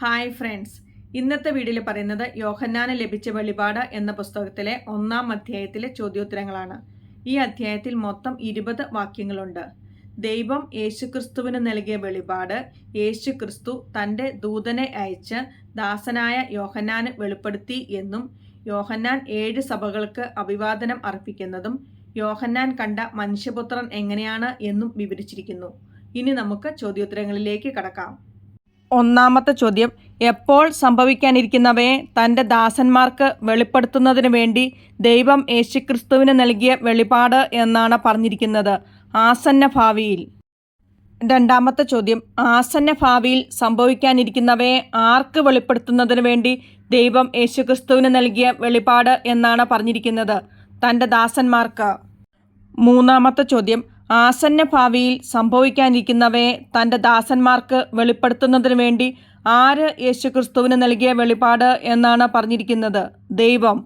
Hi friends ഇന്നത്തെ വീഡിയോയിൽ പറയുന്നത് യോഹന്നാന് ലഭിച്ച വെളിപാട് എന്ന പുസ്തകത്തിലെ ഒന്നാം അധ്യായത്തിലെ ചോദ്യോത്തരങ്ങളാണ്. ഈ അധ്യായത്തിൽ മൊത്തം ഇരുപത് വാക്യങ്ങളുണ്ട്. ദൈവം യേശുക്രിസ്തുവിന് നൽകിയ വെളിപാട് യേശുക്രിസ്തു തന്റെ ദൂതനെ അയച്ച് ദാസനായ യോഹന്നാന് വെളിപ്പെടുത്തി എന്നും യോഹന്നാൻ ഏഴ് സഭകൾക്ക് അഭിവാദനം അർപ്പിക്കുന്നതും യോഹന്നാൻ കണ്ട മനുഷ്യപുത്രൻ എങ്ങനെയാണ് എന്നും വിവരിച്ചിരിക്കുന്നു. ഇനി നമുക്ക് ചോദ്യോത്തരങ്ങളിലേക്ക് കടക്കാം. ഒന്നാമത്തെ ചോദ്യം എപ്പോൾ സംഭവിക്കാനിരിക്കുന്നവയെ തന്റെ ദാസന്മാർക്ക് വെളിപ്പെടുത്തുന്നതിന് വേണ്ടി ദൈവം യേശുക്രിസ്തുവിന് നൽകിയ വെളിപാട് എന്നാണ് പറഞ്ഞിരിക്കുന്നത്. ആസന്ന ഭാവിയിൽ. രണ്ടാമത്തെ ചോദ്യം ആസന്ന ഭാവിയിൽ സംഭവിക്കാനിരിക്കുന്നവയെ ആർക്ക് വെളിപ്പെടുത്തുന്നതിന് വേണ്ടി ദൈവം യേശുക്രിസ്തുവിന് നൽകിയ വെളിപാട് എന്നാണ് പറഞ്ഞിരിക്കുന്നത്. തന്റെ ദാസന്മാർക്ക്. മൂന്നാമത്തെ ചോദ്യം ആസന്ന ഭാവിയിൽ സംഭവിക്കാനിരിക്കുന്നവയെ തന്റെ ദാസന്മാർക്ക് വെളിപ്പെടുത്തുന്നതിന് വേണ്ടി ആര് യേശുക്രിസ്തുവിന് നൽകിയ വെളിപാട് എന്നാണ് പറഞ്ഞിരിക്കുന്നത്? ദൈവം.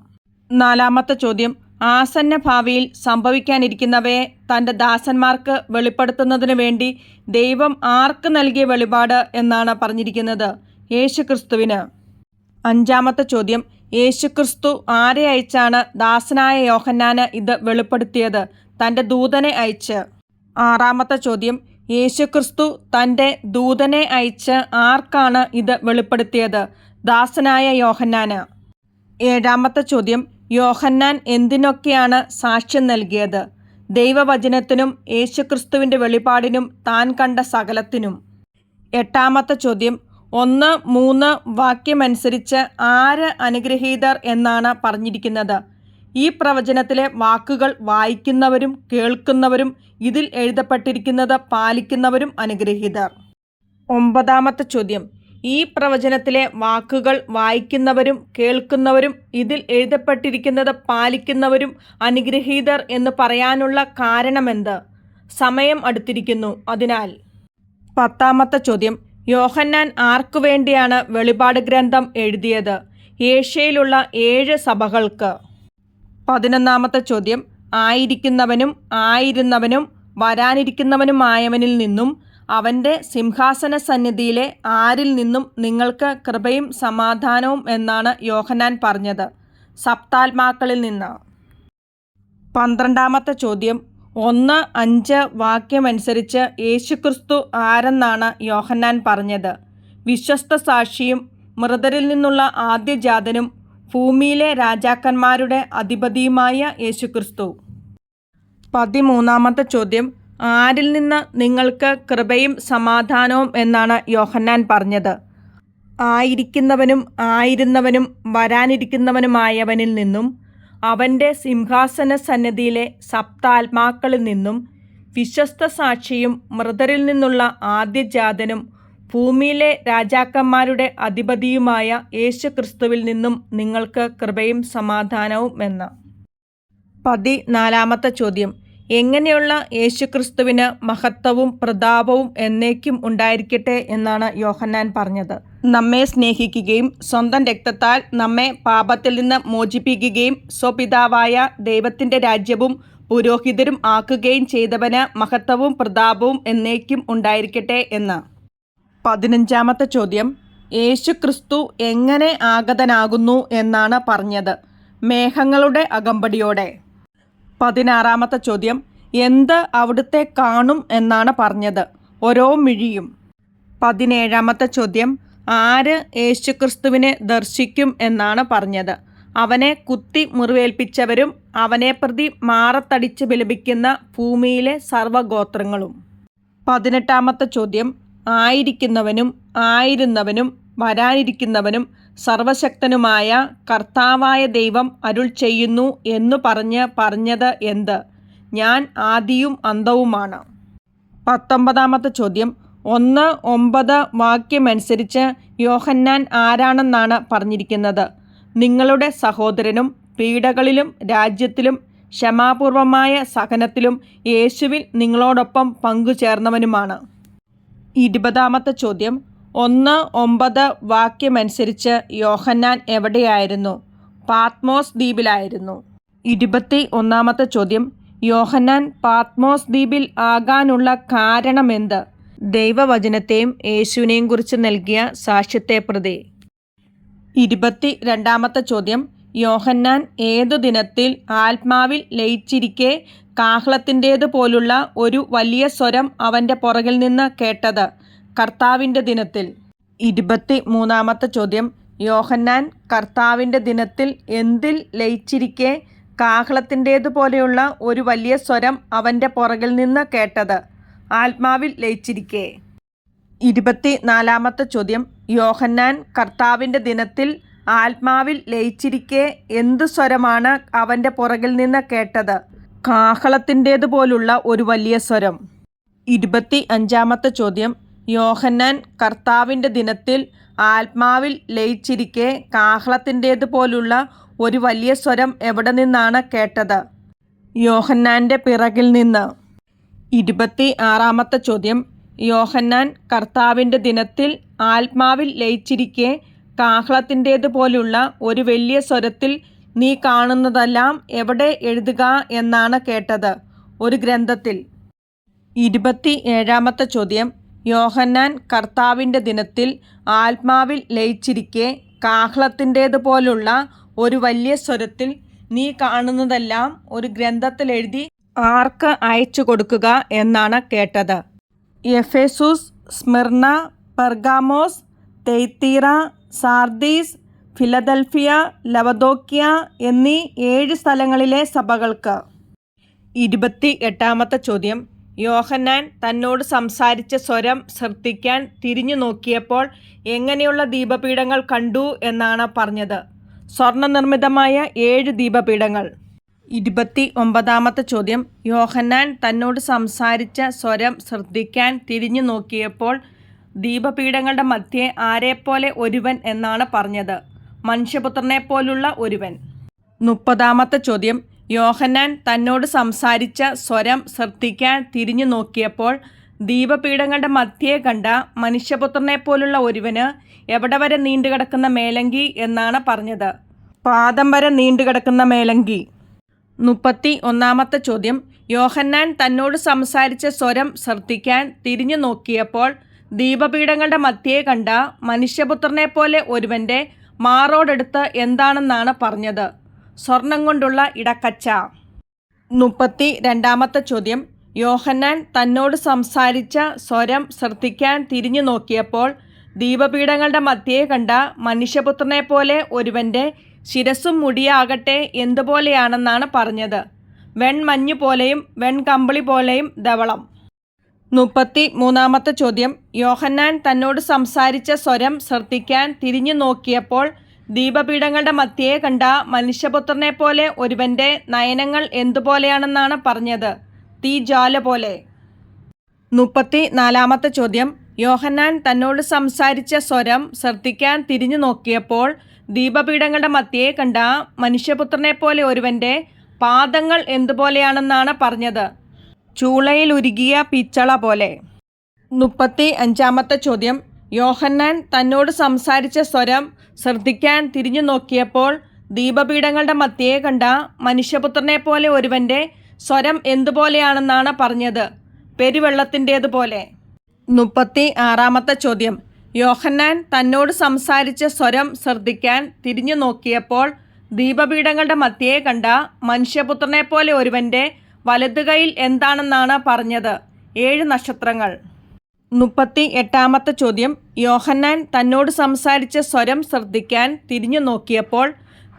നാലാമത്തെ ചോദ്യം. ആസന്ന ഭാവിയിൽ സംഭവിക്കാനിരിക്കുന്നവയെ തന്റെ ദാസന്മാർക്ക് വെളിപ്പെടുത്തുന്നതിന് വേണ്ടി ദൈവം ആർക്ക് നൽകിയ വെളിപാട് എന്നാണ് പറഞ്ഞിരിക്കുന്നത്? യേശുക്രിസ്തുവിന്. അഞ്ചാമത്തെ ചോദ്യം. യേശുക്രിസ്തു ആരെ അയച്ചാണ് ദാസനായ യോഹന്നാന് ഇത് വെളിപ്പെടുത്തിയത്? തന്റെ ദൂതനെ അയച്ച്. ആറാമത്തെ ചോദ്യം. യേശുക്രിസ്തു തന്റെ ദൂതനെ അയച്ച് ആർക്കാണ് ഇത് വെളിപ്പെടുത്തിയത്? ദാസനായ യോഹന്നാന്. ഏഴാമത്തെ ചോദ്യം. യോഹന്നാൻ എന്തിനൊക്കെയാണ് സാക്ഷ്യം നൽകിയത്? ദൈവവചനത്തിനും യേശുക്രിസ്തുവിന്റെ വെളിപാടിനും താൻ കണ്ട സകലത്തിനും. എട്ടാമത്തെ ചോദ്യം. ഒന്ന് മൂന്ന് വാക്യമനുസരിച്ച് ആര് അനുഗ്രഹീതർ എന്നാണ് പറഞ്ഞിരിക്കുന്നത്? ഈ പ്രവചനത്തിലെ വാക്കുകൾ വായിക്കുന്നവരും കേൾക്കുന്നവരും ഇതിൽ എഴുതപ്പെട്ടിരിക്കുന്നത് പാലിക്കുന്നവരും അനുഗ്രഹീതർ. ഒമ്പതാമത്തെ ചോദ്യം. ഈ പ്രവചനത്തിലെ വാക്കുകൾ വായിക്കുന്നവരും കേൾക്കുന്നവരും ഇതിൽ എഴുതപ്പെട്ടിരിക്കുന്നത് പാലിക്കുന്നവരും അനുഗ്രഹീതർ എന്ന് പറയാനുള്ള കാരണമെന്ത്? സമയം അടുത്തിരിക്കുന്നു. അതിനാൽ പത്താമത്തെ ചോദ്യം. യോഹന്നാൻ ആർക്കു വേണ്ടിയാണ് വെളിപാട് ഗ്രന്ഥം എഴുതിയത്? ഏഷ്യയിലുള്ള ഏഴ് സഭകൾക്ക്. പതിനൊന്നാമത്തെ ചോദ്യം. ആയിരിക്കുന്നവനും ആയിരുന്നവനും വരാനിരിക്കുന്നവനുമായവനിൽ നിന്നും അവന്റെ സിംഹാസന സന്നിധിയിലെ ആരിൽ നിന്നും നിങ്ങൾക്ക് കൃപയും സമാധാനവും എന്നാണ് യോഹനാൻ പറഞ്ഞത്. സപ്താത്മാക്കളിൽ നിന്ന്. പന്ത്രണ്ടാമത്തെ ചോദ്യം. ഒന്ന് അഞ്ച് വാക്യമനുസരിച്ച് യേശുക്രിസ്തു ആരെന്നാണ് യോഹന്നാൻ പറഞ്ഞത്. വിശ്വസ്ത സാക്ഷിയും മൃതരിൽ നിന്നുള്ള ആദ്യജാതനും ഭൂമിയിലെ രാജാക്കന്മാരുടെ അധിപതിയുമായ യേശുക്രിസ്തു. പതിമൂന്നാമത്തെ ചോദ്യം ആരിൽ നിന്ന് നിങ്ങൾക്ക് കൃപയും സമാധാനവും എന്നാണ് യോഹന്നാൻ പറഞ്ഞത്? ആയിരിക്കുന്നവനും ആയിരുന്നവനും വരാനിരിക്കുന്നവനുമായവനിൽ നിന്നും അവന്റെ സിംഹാസന സന്നദ്ധിയിലെ സപ്താത്മാക്കളിൽ നിന്നും വിശ്വസ്ത സാക്ഷിയും മൃതരിൽ നിന്നുള്ള ആദ്യജാതനും ഭൂമിയിലെ രാജാക്കന്മാരുടെ അധിപതിയുമായ യേശു ക്രിസ്തുവിൽ നിന്നും നിങ്ങൾക്ക് കൃപയും സമാധാനവും എന്ന. പതിനാലാമത്തെ ചോദ്യം. എങ്ങനെയുള്ള യേശുക്രിസ്തുവിന് മഹത്വവും പ്രതാപവും എന്നേക്കും ഉണ്ടായിരിക്കട്ടെ എന്നാണ് യോഹന്നാൻ പറഞ്ഞത്. നമ്മെ സ്നേഹിക്കുകയും സ്വന്തം രക്തത്താൽ നമ്മെ പാപത്തിൽ നിന്ന് മോചിപ്പിക്കുകയും സ്വപിതാവായ ദൈവത്തിന്റെ രാജ്യവും പുരോഹിതരും ആക്കുകയും ചെയ്തവന് മഹത്വവും പ്രതാപവും എന്നേക്കും ഉണ്ടായിരിക്കട്ടെ എന്ന്. പതിനഞ്ചാമത്തെ ചോദ്യം യേശു ക്രിസ്തു എങ്ങനെ ആഗതനാകുന്നു എന്നാണ് പറഞ്ഞത്. മേഘങ്ങളുടെ അകമ്പടിയോടെ. പതിനാറാമത്തെ ചോദ്യം എന്ത് അവിടുത്തെ കാണും എന്നാണ് പറഞ്ഞത്. ഓരോ മിഴിയും. പതിനേഴാമത്തെ ചോദ്യം ആര് യേശുക്രിസ്തുവിനെ ദർശിക്കും എന്നാണ് പറഞ്ഞത്. അവനെ കുത്തി മുറിവേൽപ്പിച്ചവരും അവനെ പ്രതി മാറത്തടിച്ച് വിലപിക്കുന്ന ഭൂമിയിലെ സർവഗോത്രങ്ങളും പതിനെട്ടാമത്തെ ചോദ്യം ആയിരിക്കുന്നവനും ആയിരുന്നവനും വരാനിരിക്കുന്നവനും സർവശക്തനുമായ കർത്താവായ ദൈവം അരുൾ ചെയ്യുന്നു എന്നു പറഞ്ഞ് പറഞ്ഞത് എന്ത്? ഞാൻ ആദിയും അന്തവുമാണ് പത്തൊമ്പതാമത്തെ ചോദ്യം. ഒന്ന് ഒമ്പത് വാക്യമനുസരിച്ച് യോഹന്നാൻ ആരാണെന്നാണ് പറഞ്ഞിരിക്കുന്നത്? നിങ്ങളുടെ സഹോദരനും പീഡകളിലും രാജ്യത്തിലും ക്ഷമാപൂർവമായ സഹനത്തിലും യേശുവിൽ നിങ്ങളോടൊപ്പം പങ്കുചേർന്നവനുമാണ്. ഇരുപതാമത്തെ ചോദ്യം. ഒന്ന് ഒമ്പത് വാക്യമനുസരിച്ച് യോഹന്നാൻ എവിടെയായിരുന്നു? പാത്മോസ് ദ്വീപിലായിരുന്നു. ഇരുപത്തി ഒന്നാമത്തെ ചോദ്യം. യോഹന്നാൻ പാത്മോസ് ദ്വീപിൽ ആകാനുള്ള കാരണമെന്ത്? ദൈവവചനത്തെയും യേശുവിനെയും കുറിച്ച് നൽകിയ സാക്ഷ്യത്തെ പ്രതി. ഇരുപത്തി രണ്ടാമത്തെ ചോദ്യം. യോഹന്നാൻ ഏതു ദിനത്തിൽ ആത്മാവിൽ ലയിച്ചിരിക്കെ കാഹളത്തിന്റേതു പോലുള്ള ഒരു വലിയ സ്വരം അവന്റെ പുറകിൽ നിന്ന് കേട്ടത് കർത്താവിന്റെ ദിനത്തിൽ. ഇരുപത്തി മൂന്നാമത്തെ ചോദ്യം. യോഹന്നാൻ കർത്താവിന്റെ ദിനത്തിൽ എന്തിൽ ലയിച്ചിരിക്കെ കാഹളത്തിന്റേതുപോലെയുള്ള ഒരു വലിയ സ്വരം അവന്റെ പുറകിൽ നിന്ന് കേട്ടത് ആത്മാവിൽ ലയിച്ചിരിക്കെ. ഇരുപത്തി നാലാമത്തെ ചോദ്യം. യോഹന്നാൻ കർത്താവിന്റെ ദിനത്തിൽ ആത്മാവിൽ ലയിച്ചിരിക്കെ എന്ത് സ്വരമാണ് അവന്റെ പുറകിൽ നിന്ന് കേട്ടത്? കാഹളത്തിന്റേതുപോലുള്ള ഒരു വലിയ സ്വരം. ഇരുപത്തി അഞ്ചാമത്തെ ചോദ്യം. യോഹന്നാൻ കർത്താവിന്റെ ദിനത്തിൽ ആത്മാവിൽ ലയിച്ചിരിക്കെ കാഹളത്തിന്റേതുപോലുള്ള ഒരു വലിയ സ്വരം എവിടെ നിന്നാണ് കേട്ടത്? യോഹന്നാന്റെ പിറകിൽ നിന്ന്. ഇരുപത്തി ആറാമത്തെ ചോദ്യം. യോഹന്നാൻ കർത്താവിന്റെ ദിനത്തിൽ ആത്മാവിൽ ലയിച്ചിരിക്കെ കാഹളത്തിന്റേതുപോലുള്ള ഒരു വലിയ സ്വരത്തിൽ നീ കാണുന്നതെല്ലാം എവിടെ എഴുതുക എന്നാണ് കേട്ടത്. ഒരു ഗ്രന്ഥത്തിൽ. ഇരുപത്തി ഏഴാമത്തെ ചോദ്യം. യോഹന്നാൻ കർത്താവിന്റെ ദിനത്തിൽ ആത്മാവിൽ ലയിച്ചിരിക്കെ കാഹളത്തിന്റേതുപോലുള്ള ഒരു വലിയ സ്വരത്തിൽ നീ കാണുന്നതെല്ലാം ഒരു ഗ്രന്ഥത്തിൽ എഴുതി ആർക്ക് അയച്ചു കൊടുക്കുക എന്നാണ് കേട്ടത്. Ephesus Smyrna Pergamos Thyatira Sardis Philadelphia Laodicea എന്നീ ഏഴ് സ്ഥലങ്ങളിലെ സഭകൾക്ക്. ഇരുപത്തി എട്ടാമത്തെ ചോദ്യം. യോഹന്നാൻ തന്നോട് സംസാരിച്ച സ്വരം ശ്രദ്ധിക്കാൻ തിരിഞ്ഞു നോക്കിയപ്പോൾ എങ്ങനെയുള്ള ദീപപീഠങ്ങൾ കണ്ടു എന്നാണ് പറഞ്ഞത്. സ്വർണനിർമ്മിതമായ ഏഴ് ദീപപീഠങ്ങൾ. ഇരുപത്തി ഒമ്പതാമത്തെ ചോദ്യം. യോഹന്നാൻ തന്നോട് സംസാരിച്ച സ്വരം ശ്രദ്ധിക്കാൻ തിരിഞ്ഞു നോക്കിയപ്പോൾ ദീപപീഠങ്ങളുടെ മധ്യേ ആരെപ്പോലെ ഒരുവൻ എന്നാണ് പറഞ്ഞത്. മനുഷ്യപുത്രനെപ്പോലുള്ള ഒരുവൻ. മുപ്പതാമത്തെ ചോദ്യം. യോഹന്നാൻ തന്നോട് സംസാരിച്ച സ്വരം ശ്രദ്ധിക്കാൻ തിരിഞ്ഞു നോക്കിയപ്പോൾ ദീപപീഠങ്ങളുടെ മധ്യേ കണ്ട മനുഷ്യപുത്രനെ പോലുള്ള ഒരുവന് എവിടെ വരെ നീണ്ടുകിടക്കുന്ന മേലങ്കി എന്നാണ് പറഞ്ഞത്. പാദം വരെ നീണ്ടുകിടക്കുന്ന മേലങ്കി. മുപ്പത്തി ഒന്നാമത്തെ ചോദ്യം. യോഹന്നാൻ തന്നോട് സംസാരിച്ച സ്വരം ശ്രദ്ധിക്കാൻ തിരിഞ്ഞു നോക്കിയപ്പോൾ ദീപപീഠങ്ങളുടെ മധ്യേ കണ്ട മനുഷ്യപുത്രനെ പോലെ ഒരുവന്റെ മാറോടെടുത്ത് എന്താണെന്നാണ് പറഞ്ഞത്. സ്വർണം കൊണ്ടുള്ള ഇടക്കച്ച. മുപ്പത്തി രണ്ടാമത്തെ ചോദ്യം. യോഹന്നാൻ തന്നോട് സംസാരിച്ച സ്വരം ശ്രദ്ധിക്കാൻ തിരിഞ്ഞു നോക്കിയപ്പോൾ ദീപപീഠങ്ങളുടെ മധ്യേ കണ്ട മനുഷ്യപുത്രനെ പോലെ ഒരുവന്റെ ശിരസും മുടിയാകട്ടെ എന്തുപോലെയാണെന്നാണ് പറഞ്ഞത്. വെൺമഞ്ഞു പോലെയും വെൺകമ്പിളി പോലെയും ധവളം. മുപ്പത്തി മൂന്നാമത്തെ ചോദ്യം. യോഹന്നാൻ തന്നോട് സംസാരിച്ച സ്വരം ശ്രദ്ധിക്കാൻ തിരിഞ്ഞു നോക്കിയപ്പോൾ ദീപപീഠങ്ങളുടെ മധ്യയെ കണ്ട മനുഷ്യപുത്രനെ പോലെ ഒരുവന്റെ നയനങ്ങൾ എന്തുപോലെയാണെന്നാണ് പറഞ്ഞത്. തീ ജ്വാല പോലെ. മുപ്പത്തി നാലാമത്തെ ചോദ്യം. യോഹന്നാൻ തന്നോട് സംസാരിച്ച സ്വരം ശ്രദ്ധിക്കാൻ തിരിഞ്ഞു നോക്കിയപ്പോൾ ദീപപീഠങ്ങളുടെ മധ്യയെ കണ്ട മനുഷ്യപുത്രനെ പോലെ ഒരുവന്റെ പാദങ്ങൾ എന്തുപോലെയാണെന്നാണ് പറഞ്ഞത്. ചൂളയിൽ ഉരുകിയ പിച്ചള പോലെ. മുപ്പത്തി അഞ്ചാമത്തെ ചോദ്യം. യോഹന്നാൻ തന്നോട് സംസാരിച്ച സ്വരം ശ്രദ്ധിക്കാൻ തിരിഞ്ഞു നോക്കിയപ്പോൾ ദീപപീഠങ്ങളുടെ മധ്യയെ കണ്ട മനുഷ്യപുത്രനെ പോലെ ഒരുവന്റെ സ്വരം എന്തുപോലെയാണെന്നാണ് പറഞ്ഞത്. പെരുവെള്ളത്തിന്റേതുപോലെ മുപ്പത്തി ആറാമത്തെ ചോദ്യം. യോഹന്നാൻ തന്നോട് സംസാരിച്ച സ്വരം ശ്രദ്ധിക്കാൻ തിരിഞ്ഞു നോക്കിയപ്പോൾ ദീപപീഠങ്ങളുടെ മധ്യയെ കണ്ട മനുഷ്യപുത്രനെ പോലെ ഒരുവന്റെ വലതുകൈയിൽ എന്താണെന്നാണ് പറഞ്ഞത്? ഏഴ് നക്ഷത്രങ്ങൾ. മുപ്പത്തി എട്ടാമത്തെ ചോദ്യം. യോഹന്നാൻ തന്നോട് സംസാരിച്ച സ്വരം ശ്രദ്ധിക്കാൻ തിരിഞ്ഞു നോക്കിയപ്പോൾ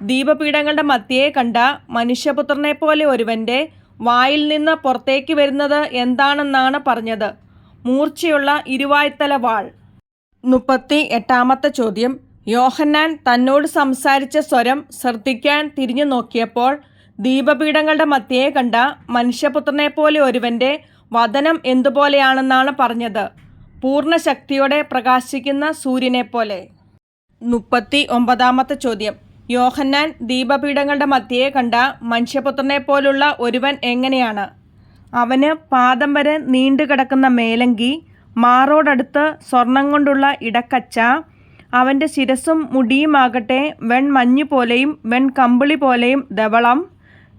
ദീപപീഠങ്ങളുടെ മധ്യയെ കണ്ട മനുഷ്യപുത്രനെ പോലെ ഒരുവന്റെ വായിൽ നിന്ന് പുറത്തേക്ക് വരുന്നത് എന്താണെന്നാണ് പറഞ്ഞത്. മൂർച്ചയുള്ള ഇരുവായ്ത്തല വാൾ. മുപ്പത്തി എട്ടാമത്തെ ചോദ്യം. യോഹന്നാൻ തന്നോട് സംസാരിച്ച സ്വരം ശ്രദ്ധിക്കാൻ തിരിഞ്ഞു നോക്കിയപ്പോൾ ദീപപീഠങ്ങളുടെ മധ്യയെ കണ്ട മനുഷ്യപുത്രനെ പോലെ ഒരുവന്റെ വദനം എന്തുപോലെയാണെന്നാണ് പറഞ്ഞത്. പൂർണ ശക്തിയോടെ പ്രകാശിക്കുന്ന സൂര്യനെപ്പോലെ. മുപ്പത്തി ഒമ്പതാമത്തെ ചോദ്യം. യോഹന്നാൻ ദീപപീഠങ്ങളുടെ മധ്യയെ കണ്ട മനുഷ്യപുത്രനെ പോലുള്ള ഒരുവൻ എങ്ങനെയാണ്? അവന് പാദം വരെ നീണ്ടുകിടക്കുന്ന മേലങ്കി മാറോടടുത്ത് സ്വർണം കൊണ്ടുള്ള ഇടക്കച്ച അവന്റെ ശിരസും മുടിയുമാകട്ടെ വെൺമഞ്ഞു പോലെയും വെൺകമ്പിളി പോലെയും ധവളം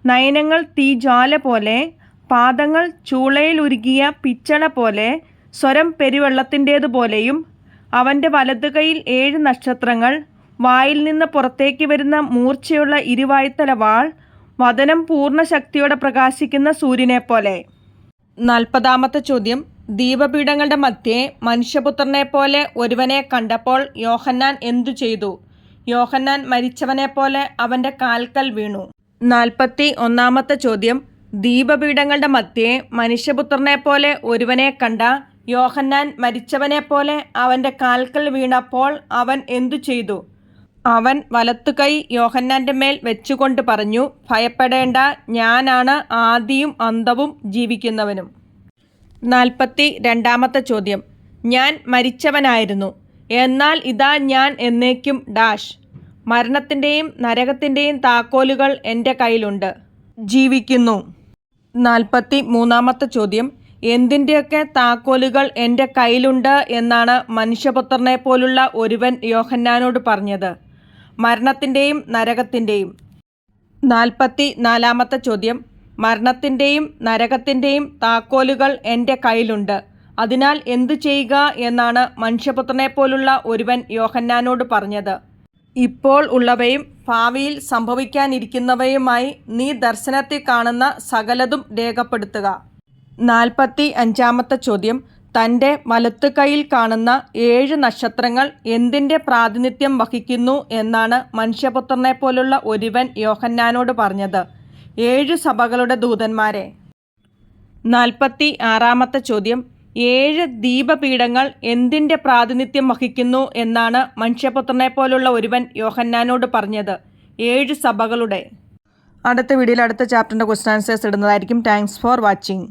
നയനങ്ങൾ തീജ്വാല പോലെ പാദങ്ങൾ ചൂളയിൽ ഉരുകിയ പിച്ചള പോലെ സ്വരം പെരുവെള്ളത്തിന്റേതുപോലെയും അവന്റെ വലതുകൈയിൽ ഏഴ് നക്ഷത്രങ്ങൾ വായിൽ നിന്ന് പുറത്തേക്ക് വരുന്ന മൂർച്ചയുള്ള ഇരുവായ്ത്തല വാൾ വതനം പൂർണ ശക്തിയോടെ പ്രകാശിക്കുന്ന സൂര്യനെ പോലെ. നാൽപ്പതാമത്തെ ചോദ്യം. ദീപപീഠങ്ങളുടെ മധ്യേ മനുഷ്യപുത്രനെ പോലെ ഒരുവനെ കണ്ടപ്പോൾ യോഹന്നാൻ എന്തു ചെയ്തു? യോഹന്നാൻ മരിച്ചവനെ പോലെ അവന്റെ കാൽക്കൽ വീണു. നാൽപ്പത്തി ഒന്നാമത്തെ ചോദ്യം. ദീപപീഠങ്ങളുടെ മധ്യേ മനുഷ്യപുത്രനെ പോലെ ഒരുവനെ കണ്ട യോഹന്നാൻ മരിച്ചവനെ പോലെ അവന്റെ കാൽക്കൽ വീണപ്പോൾ അവൻ എന്തു ചെയ്തു? അവൻ വലത്തുകൈ യോഹന്നാന്റെ മേൽ വെച്ചുകൊണ്ട് പറഞ്ഞു ഭയപ്പെടേണ്ട ഞാനാണ് ആദിയും അന്തവും ജീവിക്കുന്നവനും. നാൽപ്പത്തി രണ്ടാമത്തെ ചോദ്യം. ഞാൻ മരിച്ചവനായിരുന്നു. എന്നാൽ ഇതാ ഞാൻ എന്നേക്കും ഡാഷ്. മരണത്തിന്റെയും നരകത്തിന്റെയും താക്കോലുകൾ എന്റെ കയ്യിലുണ്ട്. ജീവിക്കുന്നു. നാൽപ്പത്തി മൂന്നാമത്തെ ചോദ്യം. എന്തിന്റെയൊക്കെ താക്കോലുകൾ എന്റെ കയ്യിലുണ്ട് എന്നാണ് മനുഷ്യപുത്രനെ പോലുള്ള ഒരുവൻ യോഹന്നാനോട് പറഞ്ഞത്. മരണത്തിന്റെയും നരകത്തിന്റെയും നാൽപ്പത്തി നാലാമത്തെ ചോദ്യം. മരണത്തിന്റെയും നരകത്തിന്റെയും താക്കോലുകൾ എന്റെ കയ്യിലുണ്ട്. അതിനാൽ എന്തു ചെയ്യുക എന്നാണ് മനുഷ്യപുത്രനെ പോലുള്ള ഒരുവൻ യോഹന്നാനോട് പറഞ്ഞത്. ഇപ്പോൾ ഉള്ളവയും ഭാവിയിൽ സംഭവിക്കാനിരിക്കുന്നവയുമായി നീ ദർശനത്തിൽ കാണുന്ന സകലതും രേഖപ്പെടുത്തുക. നാൽപ്പത്തി അഞ്ചാമത്തെ ചോദ്യം. തന്റെ വലത്തുകൈയിൽ കാണുന്ന ഏഴ് നക്ഷത്രങ്ങൾ എന്തിന്റെ പ്രാതിനിധ്യം വഹിക്കുന്നു എന്നാണ് മനുഷ്യപുത്രനെ പോലുള്ള ഒരുവൻ യോഹന്നാനോട് പറഞ്ഞത്. ഏഴ് സഭകളുടെ ദൂതന്മാരെ. നാൽപ്പത്തി ആറാമത്തെ ചോദ്യം. ഏഴ് ദീപപീഠങ്ങൾ എന്തിന്റെ പ്രാതിനിധ്യം വഹിക്കുന്നു എന്നാണ് മനുഷ്യപുത്രനെ പോലുള്ള ഒരുവൻ യോഹന്നാനോട് പറഞ്ഞത്. ഏഴ് സഭകളുടെ. അടുത്ത വീഡിയോയിൽ അടുത്ത ചാപ്റ്ററിന്റെ ക്വസ്റ്റൻ ആൻസേഴ്സ് ഇടുന്നതായിരിക്കും. Thanks for watching